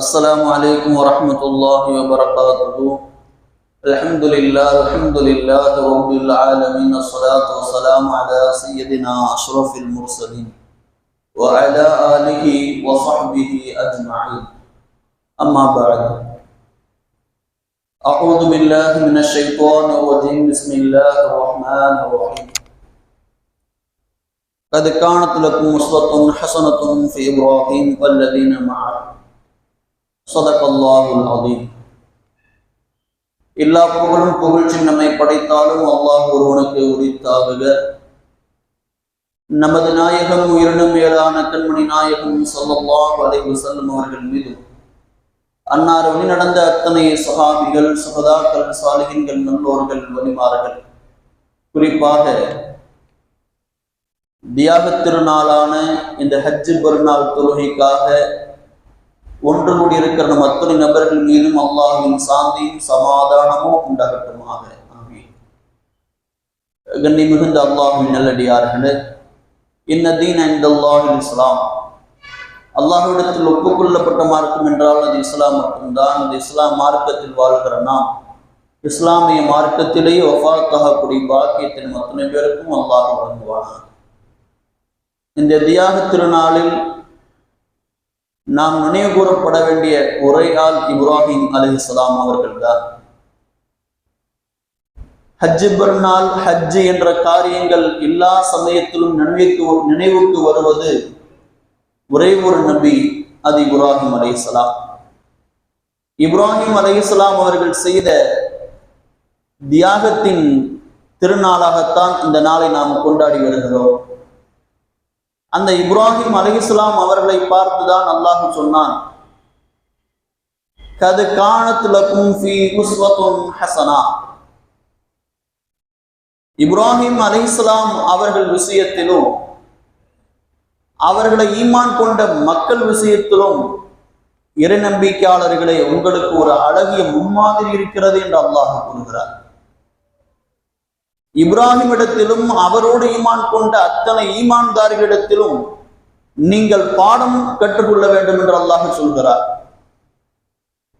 السلام عليكم ورحمة الله وبركاته. الحمد لله الحمد لله رب العالمين الصلاة والسلام على سيدنا أشرف المرسلين وعلى آله وصحبه أجمعين. أما بعد أعوذ بالله من الشيطان الرجيم. بسم الله الرحمن الرحيم. قد كانت لكم أسوة حسنة في إبراهيم والذين معه. சதகல்லாஹுல் அதீம் எல்லா புகழும் புகழ்ச்சி நம்மை படைத்தாலும் அல்லாஹ் ஒருவனுக்கு உரித்தாகுக. நமது நாயகம் உயிரினும் மேலான கண்மணி நாயகம் சொல்லல்லாஹ் அலைவு செல்லும் அவர்கள் மீது அன்னார் வழி நடந்த அத்தனை சகாபிகள் சுகதாக்கள் சாலிகன்கள் நல்லோர்கள் வழிமார்கள் குறிப்பாக தியாக திருநாளான இந்த ஹஜ்ஜு பெருநாள் தொழுகைக்காக ஒன்று கூடியிருக்கிற நம் அத்தனை நபர்கள் மீதும் அல்லாஹின் சாந்தியும் சமாதானமும் உண்டாகட்டுமாக. கண்ணி மிகுந்த அல்லாஹின் நல்லடியார்களே இன்ன தீன் இந்த அல்லாஹின் இஸ்லாம். அல்லாஹ்விடத்தில் ஒப்புக்கொள்ளப்பட்ட மார்க்கம் என்றால் அது இஸ்லாம் மட்டும்தான். அந்த இஸ்லாம் மார்க்கத்தில் வாழ்கிற நாம் இஸ்லாமிய மார்க்கத்திலேயே ஒஃபாத்தாகக்கூடிய பாக்கியத்தின் அத்தனை பேருக்கும் அல்லாஹ் வழங்குவானார் இந்த தியாக திருநாளில் நாம் நினைவு கூறப்பட வேண்டிய உரையால் இப்ராஹிம் அலிஸ்லாம் அவர்கள்தான் ஹஜ்ஜு பெருநாள் ஹஜ்ஜு என்ற காரியங்கள் எல்லா சமயத்திலும் நினைவுக்கு நினைவுக்கு வருவது ஒரே ஒரு நபி அது இப்ராஹிம் அலைஹிஸ்லாம் இப்ராஹிம் அலைஹிஸ்லாம் அவர்கள் செய்த தியாகத்தின் திருநாளாகத்தான் இந்த நாளை நாம் கொண்டாடி வருகிறோம். அந்த இப்ராஹிம் அலிஸ்லாம் அவர்களை பார்த்துதான் அல்லாஹ் சொன்னான். கது காணத்துலக்கும் ஃபி உஸ்வத்துன் ஹசனா. இப்ராஹிம் அலிஸ்லாம் அவர்கள் விஷயத்திலும் அவர்களை ஈமான் கொண்ட மக்கள் விஷயத்திலும் இறை நம்பிக்கையாளர்களே உங்களுக்கு ஒரு அழகிய முன்மாதிரி இருக்கிறது என்று அல்லாஹ் கூறுகிறார். இப்ராஹிம் இடத்திலும் அவரோடு ஈமான் கொண்ட அத்தனை ஈமான்தாரிகளிடத்திலும் நீங்கள் பாடம் கற்றுக்கொள்ள வேண்டும் என்று அல்லாஹ் சொல்கிறார்.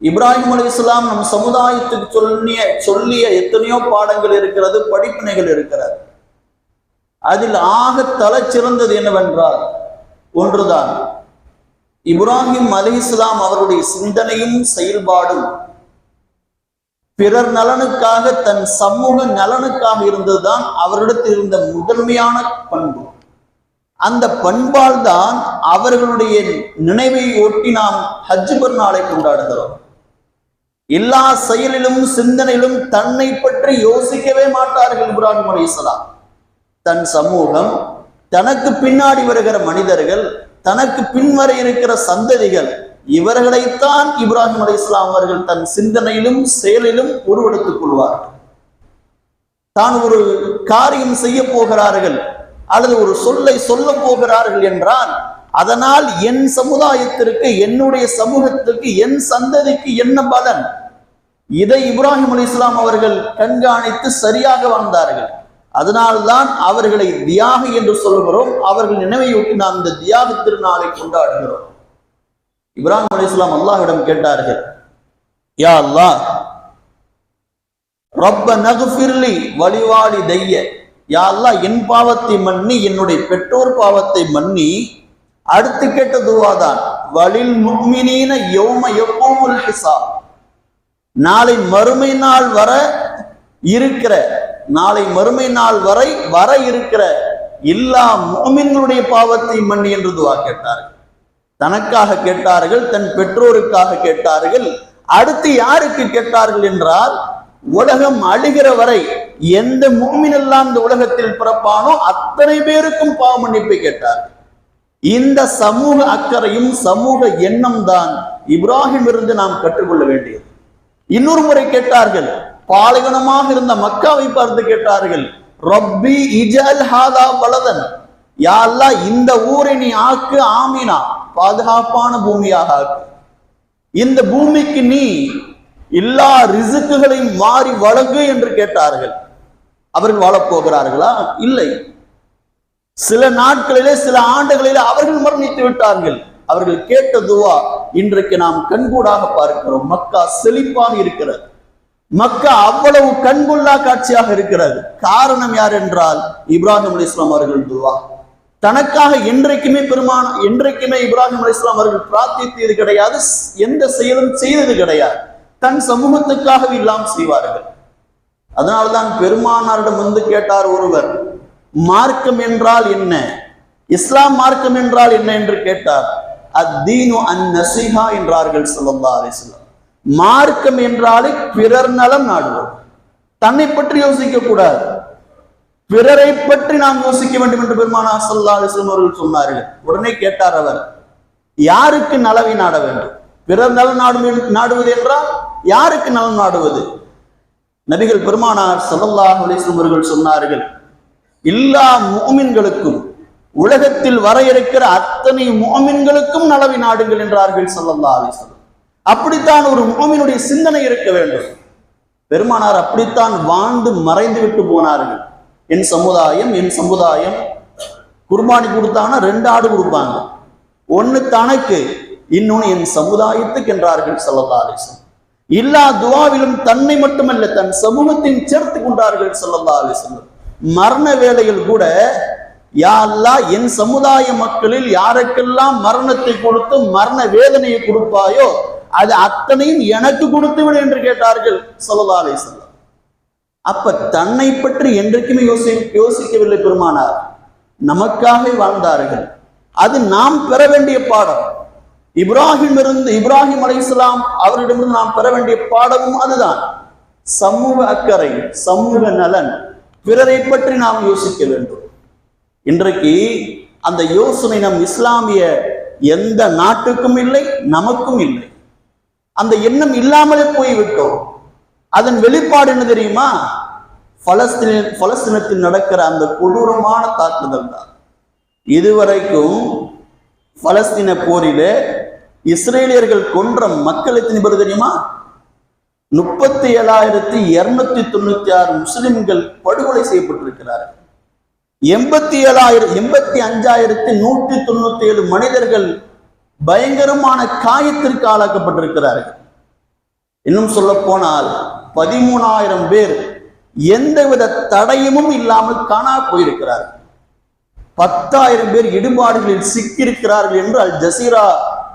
இப்ராஹிம் அலி இஸ்லாம் நம் சமுதாயத்துக்கு சொல்லிய சொல்லிய எத்தனையோ பாடங்கள் இருக்கிறது படிப்பினைகள் இருக்கிறது. அதில் ஆக தலை சிறந்தது என்னவென்றால் ஒன்றுதான் இப்ராஹிம் அலி இஸ்லாம் அவருடைய சிந்தனையும் செயல்பாடும் பிறர் நலனுக்காக தன் சமூக நலனுக்காக இருந்ததுதான் அவரிடத்தில் இருந்த முதன்மையான பண்பு. அந்த பண்பால் தான் அவர்களுடைய நினைவை ஒட்டி நாம் ஹஜ் பெருநாளை கொண்டாடுகிறோம். எல்லா செயலிலும் சிந்தனையிலும் தன்னை பற்றி யோசிக்கவே மாட்டார்கள் இப்ராஹிம் அலிஸ்லாம் தன் சமூகம் தனக்கு பின்னாடி வருகிற மனிதர்கள் தனக்கு பின்வர இருக்கிற சந்ததிகள் இவர்களைத்தான் இப்ராஹிம் அலி இஸ்லாம் அவர்கள் தன் சிந்தனையிலும் செயலிலும் உருவெடுத்துக் கொள்வார்கள் தான் ஒரு காரியம் செய்ய போகிறார்கள் அல்லது ஒரு சொல்லை சொல்ல போகிறார்கள் என்றால் அதனால் என் சமுதாயத்திற்கு என்னுடைய சமூகத்திற்கு என் சந்ததிக்கு என்ன பலன்? இதை இப்ராஹிம் அலி இஸ்லாம் அவர்கள் கண்காணித்து சரியாக வாழ்ந்தார்கள். அதனால்தான் அவர்களை தியாக என்று சொல்கிறோம் அவர்கள் நினைவையொட்டி நாம் இந்த தியாக திருநாளை கொண்டாடுகிறோம். இப்ராஹிம் அலி இஸ்லாம் அல்லாஹிடம் கேட்டார்கள் யா அல்லா ரப்ப நகுஃபிர்லி வழிவாளி தைய யா அல்லா என் பாவத்தை மன்னி என்னுடைய பெற்றோர் பாவத்தை மன்னி அடுத்து கேட்ட துவாதான் வலில் முக்மினீன யோம யப்பூமுல் ஹிசா நாளை மறுமை நாள் வர இருக்கிற நாளை மறுமை நாள் வரை வர இருக்கிற எல்லா முக்மின்களுடைய பாவத்தை மன்னி என்று துவா கேட்டார்கள். தனக்காக கேட்டார்கள் தன் பெற்றோருக்காக கேட்டார்கள். அடுத்து யாருக்கு கேட்டார்கள் என்றால் உலகம் அழுகிற வரை எந்த மூமினெல்லாம் இந்த உலகத்தில் பிறப்பானோ அத்தனை பேருக்கும் பாவ மன்னிப்பை கேட்டார்கள் இந்த சமூக அக்கறையும் சமூக எண்ணம் தான் இப்ராஹிம் இருந்து நாம் கற்றுக்கொள்ள வேண்டியது. இன்னொரு முறை கேட்டார்கள் பாலைவனமாக இருந்த மக்காவை பார்த்து கேட்டார்கள் ரப்பி இஜல் ஹாதா பலதன் யா இந்த ஊரை நீ ஆக்கு ஆமினா. பாதுகாப்பான பூமியாக இந்த பூமிக்கு நீ எல்லா ரிசுக்குகளையும் மாறி வழங்கு என்று கேட்டார்கள். அவர்கள் வாழப் போகிறார்களா இல்லை. சில நாட்களிலே சில ஆண்டுகளிலே அவர்கள் மரணித்து விட்டார்கள். அவர்கள் கேட்ட துவா இன்றைக்கு நாம் கண்கூடாக பார்க்கிறோம். மக்கா செழிப்பாக இருக்கிறது. மக்கா அவ்வளவு கண்கொள்ளா காட்சியாக இருக்கிறது. காரணம் யார் என்றால் இப்ராஹிம் அலி இஸ்லாம் அவர்கள் துவா. தனக்காக என்றைக்குமே பெருமான என்றைக்குமே இப்ராஹிம் அலிஸ்லாம் அவர்கள் பிரார்த்தித்தது கிடையாது எந்த செயலும் செய்தது கிடையாது. தன் சமூகத்துக்காகவே இல்லாமல் செய்வார்கள். அதனால்தான் பெருமானாரிடம் வந்து கேட்டார் ஒருவர் மார்க்கம் என்றால் என்ன? இஸ்லாம் மார்க்கம் என்றால் என்ன? என்று கேட்டார். அத்தீனு அன் நசிஹா என்றார்கள் ஸல்லல்லாஹு அலிஸ்லாம் மார்க்கம் என்றாலே பிறர் நலம் நாடுவது தன்னை பற்றி யோசிக்க கூடாது. பிறரை பற்றி நாம் யோசிக்க வேண்டும் என்று பெருமானா ஸல்லல்லாஹு அலிஸ்லம் அவர்கள் சொன்னார்கள். உடனே கேட்டார் அவர் யாருக்கு நலவை நாட வேண்டும்? பிறர் நலன் நாடு நாடுவது என்றால் யாருக்கு நலன் நாடுவது? நபிகள் பெருமானார் சல்லல்லாஹ் அலிஸ்லம் அவர்கள் சொன்னார்கள் எல்லா மோமின்களுக்கும் உலகத்தில் வர இருக்கிற அத்தனை மோமின்களுக்கும் நலவை நாடுங்கள் என்றார்கள் சல்லல்லா அலிஸ்லம் அப்படித்தான் ஒரு மோமினுடைய சிந்தனை இருக்க வேண்டும். பெருமானார் அப்படித்தான் வாழ்ந்து மறைந்து விட்டு போனார்கள். என் சமுதாயம் என் சமுதாயம். குர்பானி கொடுத்தாங்கன்னா ரெண்டு ஆடு கொடுப்பாங்க. ஒன்னு தனக்கு இன்னொன்னு என் சமுதாயத்துக்கு என்றார்கள் ஸல்லல்லாஹு அலைஹி எல்லா துவாவிலும் தன்னை மட்டுமல்ல தன் சமூகத்தையும் சேர்த்து கொண்டார்கள் ஸல்லல்லாஹு அலைஹி மரண வேலையில் கூட யா என் சமுதாய மக்களில் யாருக்கெல்லாம் மரணத்தை கொடுத்து மரண வேதனையை கொடுப்பாயோ அது அத்தனையும் எனக்கு கொடுத்து விடு என்று கேட்டார்கள் ஸல்லல்லாஹு அலைஹி அப்ப தன்னை பற்றி என்றைக்குமே யோசி யோசிக்கவில்லை பெருமானார். நமக்காக வாழ்ந்தார்கள். அது நாம் பெற வேண்டிய பாடம். இப்ராஹிம் இருந்து இப்ராஹிம் அலைஹிஸ்ஸலாம் அவரிடமிருந்து நாம் பெற வேண்டிய பாடமும் அதுதான். சமூக அக்கறை சமூக நலன் பிறரை பற்றி நாம் யோசிக்க வேண்டும். இன்றைக்கு அந்த யோசனை நம் இஸ்லாமிய எந்த நாட்டுக்கும் இல்லை நமக்கும் இல்லை. அந்த எண்ணம் இல்லாமலே போய்விட்டோம். அதன் வெளிப்பாடு என்ன தெரியுமா? பலஸ்தீன பலஸ்தீனத்தில் நடக்கிற அந்த கொடூரமான தாக்குதல் தான். இதுவரைக்கும் பலஸ்தீன போரிலே இஸ்ரேலியர்கள் கொன்ற மக்கள் எத்தனை பேர் தெரியுமா? முப்பத்தி ஏழாயிரத்தி இருநூத்தி தொண்ணூத்தி ஆறு முஸ்லிம்கள் படுகொலை செய்யப்பட்டிருக்கிறார்கள். எண்பத்தி ஏழாயிரம் எண்பத்தி அஞ்சாயிரத்தி நூற்றி தொண்ணூத்தி ஏழு மனிதர்கள் பயங்கரமான காயத்திற்கு ஆளாக்கப்பட்டிருக்கிறார்கள். இன்னும் சொல்ல போனால் பதிமூணாயிரம் பேர் எந்தவித தடையமும் இல்லாமல் காணா போயிருக்கிறார். பத்தாயிரம் பேர் இடுபாடுகளில் சிக்கியிருக்கிறார்கள் என்று அல் ஜசீரா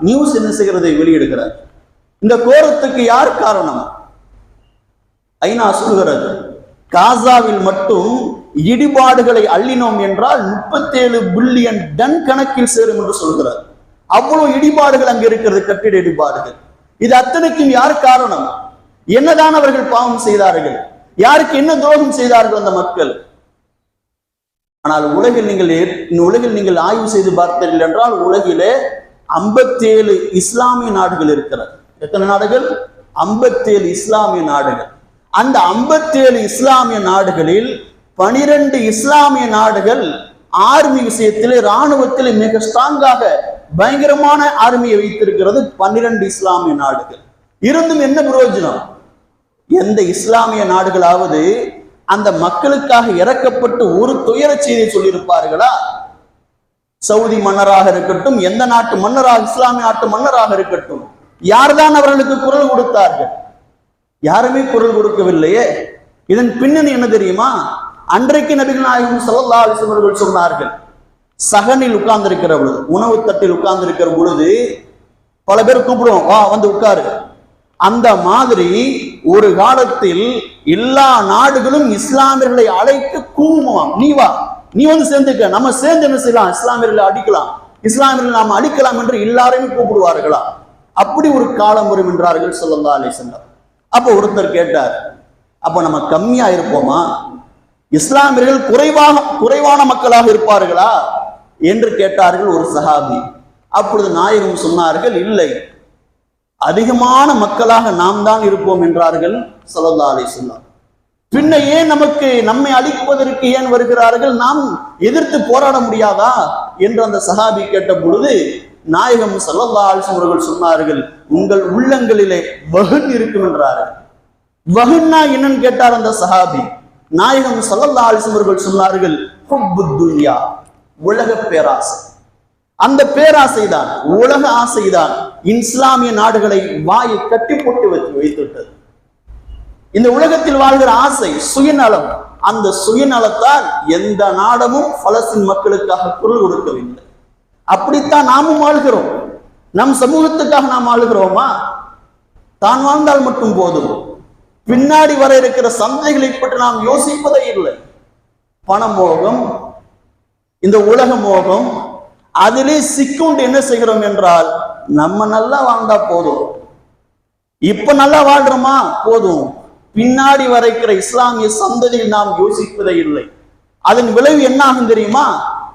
நியூஸ் என்ன செய்கிறதை? வெளியிடுகிறார். இந்த கோரத்துக்கு யார் காரணம்? ஐநா சொல்கிறது காசாவில் மட்டும் இடிபாடுகளை அள்ளினோம் என்றால் முப்பத்தேழு பில்லியன் டன் கணக்கில் சேரும் என்று சொல்கிறார் அவ்வளவு இடிபாடுகள் அங்கு இருக்கிறது கட்டிட இடிபாடுகள். இது அத்தனைக்கும் யார் காரணம்? என்னதான் அவர்கள் பாவம் செய்தார்கள்? யாருக்கு என்ன துரோகம் செய்தார்கள் அந்த மக்கள். ஆனால் உலகில் நீங்கள் உலகில் நீங்கள் ஆய்வு செய்து பார்த்தீர்கள் என்றால் உலகிலே 57 இஸ்லாமிய நாடுகள் இருக்கிறது. எத்தனை நாடுகள்? 57 இஸ்லாமிய நாடுகள். அந்த 57 இஸ்லாமிய நாடுகளில் 12 இஸ்லாமிய நாடுகள் ஆர்மி விஷயத்திலே ராணுவத்திலே மிக ஸ்ட்ராங்காக பயங்கரமான ஆர்மியை வைத்திருக்கிறது 12 இஸ்லாமிய நாடுகள். இருந்தும் என்ன பிரயோஜனம்? எந்த இஸ்லாமிய நாடுகளாவது அந்த மக்களுக்காக இறக்கப்பட்டு ஒரு துயர செய்தியை சொல்லியிருப்பார்களா? சவுதி மன்னராக இருக்கட்டும் எந்த நாட்டு மன்னராக இஸ்லாமிய நாட்டு மன்னராக இருக்கட்டும் யார்தான் அவர்களுக்கு குரல் கொடுத்தார்கள்? யாருமே குரல் கொடுக்கவில்லையே. இதன் பின்னணி என்ன தெரியுமா? அன்றைக்கு நபிகள் நாயகம் ஸல்லல்லாஹு அவர்கள் சொன்னார்கள் சகனில் உட்கார்ந்திருக்கிற பொழுது உணவு தட்டில் உட்கார்ந்திருக்கிற பொழுது பல பேர் கூப்பிடுவோம் வா வந்து உட்காரு. அந்த மாதிரி ஒரு காலத்தில் எல்லா நாடுகளும் இஸ்லாமியர்களை அழைத்து கூவுமாம். நீ வா நீ வந்து சேர்ந்துக்க. நம்ம சேர்ந்து என்ன செய்யலாம்? இஸ்லாமியர்களை அடிக்கலாம். இஸ்லாமியர்களை நாம் அடிக்கலாம் என்று எல்லாரையும் கூப்பிடுவார்களா? அப்படி ஒரு காலம் வரும் என்றார்கள் ஸல்லல்லாஹு அலைஹி வஸல்லம். அப்போ ஒருத்தர் கேட்டார் அப்போ நம்ம கம்மியா இருப்போமா? இஸ்லாமியர்கள் குறைவாக குறைவான மக்களாக இருப்பார்களா? என்று கேட்டார்கள் ஒரு சஹாபி. அப்பொழுது நாயகம் சொன்னார்கள் இல்லை. அதிகமான மக்களாக நாம் தான் இருப்போம் என்றார்கள் சலல்லா அலி வஸல்லம். பின்ன ஏன் நமக்கு நம்மை அழிப்பதற்கு ஏன் வருகிறார்கள்? நாம் எதிர்த்து போராட முடியாதா? என்று அந்த சஹாபி கேட்ட பொழுது நாயகம் சல்லல்லா அலைஹி அவர்கள் சொன்னார்கள் உங்கள் உள்ளங்களிலே வகுன் இருக்கும் என்றார்கள் வகுன்னா என்னன்னு கேட்டார் அந்த சஹாபி. நாயகம் சல்லல்லா அலைஹி அவர்கள் சொன்னார்கள் உலக பேராசை. அந்த பேராசைதான் உலக ஆசைதான் இஸ்லாமிய நாடுகளை வாயை கட்டி போட்டு வைத்து வைத்துவிட்டது. இந்த உலகத்தில் வாழ்கிற ஆசை சுயநலம் அந்த சுயநலத்தால் எந்த நாடமும் பலஸ்தீன் மக்களுக்காக குரல் கொடுக்கவில்லை. அப்படித்தான் நாமும் வாழ்கிறோம். நம் சமூகத்துக்காக நாம் ஆளுகிறோமா தான் வாழ்ந்தால் மட்டும் போதும். பின்னாடி வர இருக்கிற சந்தைகளை பற்றி நாம் யோசிப்பதே இல்லை. பணமோகம் இந்த உலக மோகம் அதிலே சிக்குண்டு என்ன செய்கிறோம் என்றால் நம்ம நல்லா வாழ்ந்தா போதும். இப்ப நல்லா வாழ்றோமா? போதும். பின்னாடி வரைக்கிற இஸ்லாமிய சந்ததியில் நாம் யோசிப்பதே இல்லை. அதன் விளைவு என்ன ஆகும் தெரியுமா?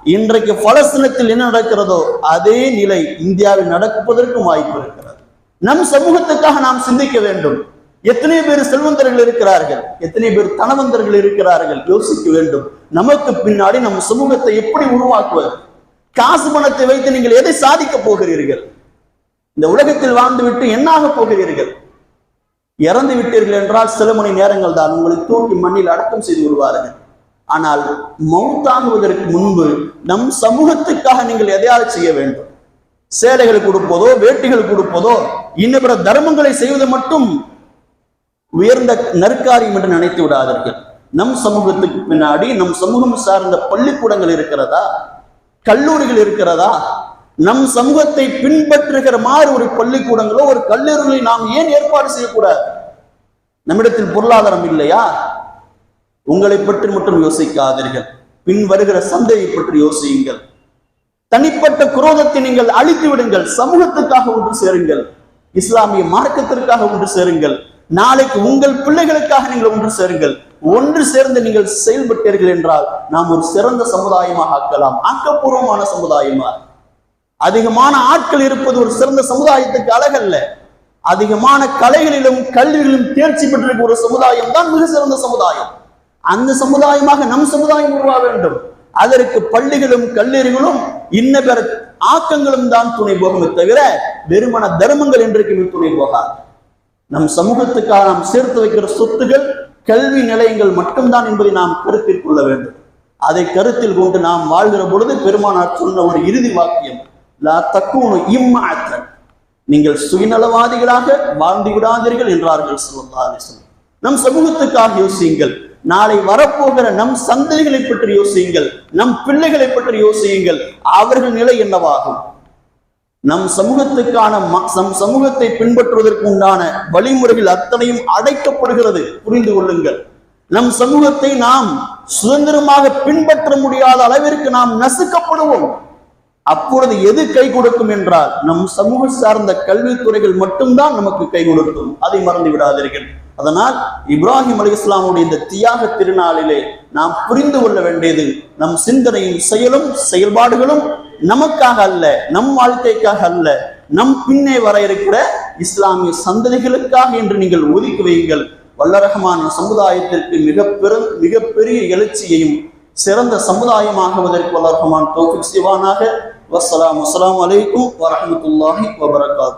இன்றைக்கு பலஸ்தீனத்தில் என்ன நடக்கிறதோ அதே நிலை இந்தியாவில் நடப்பதற்கும் வாய்ப்பு இருக்கிறது. நம் சமூகத்துக்காக நாம் சிந்திக்க வேண்டும். எத்தனை பேர் செல்வந்தர்கள் இருக்கிறார்கள். எத்தனை பேர் தனவந்தர்கள் இருக்கிறார்கள். யோசிக்க வேண்டும். நமக்கு பின்னாடி நம் சமூகத்தை எப்படி உருவாக்குவது? காசு பணத்தை வைத்து நீங்கள் எதை சாதிக்க போகிறீர்கள்? இந்த உலகத்தில் வாழ்ந்துவிட்டு என்னாக போகிறீர்கள்? இறந்து விட்டீர்கள் என்றால் சில மணி நேரங்கள் தான் உங்களை தூக்கி மண்ணில் அடக்கம் செய்து விடுவார்கள். ஆனால் மௌத்தாங்குவதற்கு முன்பு நம் சமூகத்துக்காக நீங்கள் எதையாவது செய்ய வேண்டும். சேலைகள் கொடுப்பதோ வேட்டிகள் கொடுப்பதோ இன்னும் பிற தர்மங்களை செய்வது மட்டும் உயர்ந்த நற்காரியம் என்று நினைத்து விடாதீர்கள். நம் சமூகத்துக்கு பின்னாடி நம் சமூகம் சார்ந்த பள்ளிக்கூடங்கள் இருக்கிறதா? கல்லூரிகள் இருக்கிறதா? நம் சமூகத்தை பின்பற்றுகிற மாதிரி ஒரு பள்ளிக்கூடங்களோ ஒரு கல்லூரிகளை நாம் ஏன் ஏற்பாடு செய்யக்கூடாது? நம்மிடத்தில் பொருளாதாரம் இல்லையா? உங்களை பற்றி மட்டும் யோசிக்காதீர்கள். பின் வருகிற சந்தையை பற்றி யோசியுங்கள். தனிப்பட்ட குரோதத்தை நீங்கள் அழித்து விடுங்கள். சமூகத்துக்காக ஒன்று சேருங்கள். இஸ்லாமிய மார்க்கத்திற்காக ஒன்று சேருங்கள். நாளைக்கு உங்கள் பிள்ளைகளுக்காக நீங்கள் ஒன்று சேருங்கள். ஒன்று சேர்ந்து நீங்கள் செயல்பட்டீர்கள் என்றால் நாம் ஒரு சிறந்த சமுதாயமாக ஆக்கலாம். ஆக்கப்பூர்வமான சமுதாயமா? அதிகமான ஆட்கள் இருப்பது ஒரு சிறந்த சமுதாயத்துக்கு அழகல்ல. அதிகமான கலைகளிலும் கல்விகளிலும் தேர்ச்சி பெற்றிருக்கும் ஒரு சமுதாயம் தான் மிக சிறந்த சமுதாயம். அந்த சமுதாயமாக நம் சமுதாயம் உருவாக வேண்டும். அதற்கு பள்ளிகளும் கல்லூரிகளும் இன்ன பிற ஆக்கங்களும் தான் துணை போகுமே தவிர வெறுமன தர்மங்கள் என்றைக்குமே துணை போகாது. நம் சமூகத்துக்காக நாம் சேர்த்து வைக்கிற சொத்துகள் கல்வி நிலையங்கள் மட்டும்தான் என்பதை நாம் கருத்தில் கொள்ள வேண்டும். அதை கருத்தில் கொண்டு நாம் வாழ்கிற பொழுது பெருமானார் சொன்ன ஒரு இறுதி வாக்கியம் லா இம்மாத்தன் நீங்கள் சுயநலவாதிகளாக வாழ்ந்து விடாதீர்கள் என்றார்கள் ஸல்லல்லாஹு நம் சமூகத்துக்காக யோசியுங்கள். நாளை வரப்போகிற நம் சந்ததிகளை பற்றி யோசியுங்கள். நம் பிள்ளைகளை பற்றி யோசியுங்கள். அவர்கள் நிலை என்னவாகும்? நம் சமூகத்துக்கான நம் சமூகத்தை பின்பற்றுவதற்கு உண்டான வழிமுறைகள் அத்தனையும் அடைக்கப்படுகிறது. புரிந்து கொள்ளுங்கள். நம் சமூகத்தை நாம் சுதந்திரமாக பின்பற்ற முடியாத அளவிற்கு நாம் நசுக்கப்படுவோம். அப்பொழுது எது கை கொடுக்கும் என்றால் நம் சமூக சார்ந்த கல்வித்துறைகள் மட்டும்தான் நமக்கு கை கொடுக்கும். அதை மறந்து விடாதீர்கள். அதனால் இப்ராஹிம் அலி இஸ்லாமுடைய இந்த தியாக திருநாளிலே நாம் புரிந்து கொள்ள வேண்டியது நம் சிந்தனையும் செயலும் செயல்பாடுகளும் நமக்காக அல்ல நம் வாழ்க்கைக்காக அல்ல நம் பின்னே வர இருக்கிற இஸ்லாமிய சந்ததிகளுக்காக என்று நீங்கள் ஒதுக்கி வையுங்கள். வல்லரகமான சமுதாயத்திற்கு மிக பெரு மிகப்பெரிய எழுச்சியையும் சிறந்த சமுதாயமாகுவதற்கு வல்லரகமான தோஃபிக் சிவானாக வசலாம் அஸ்லாம் அலைக்கும் வரமத்துல்லாஹி வபரகாத்.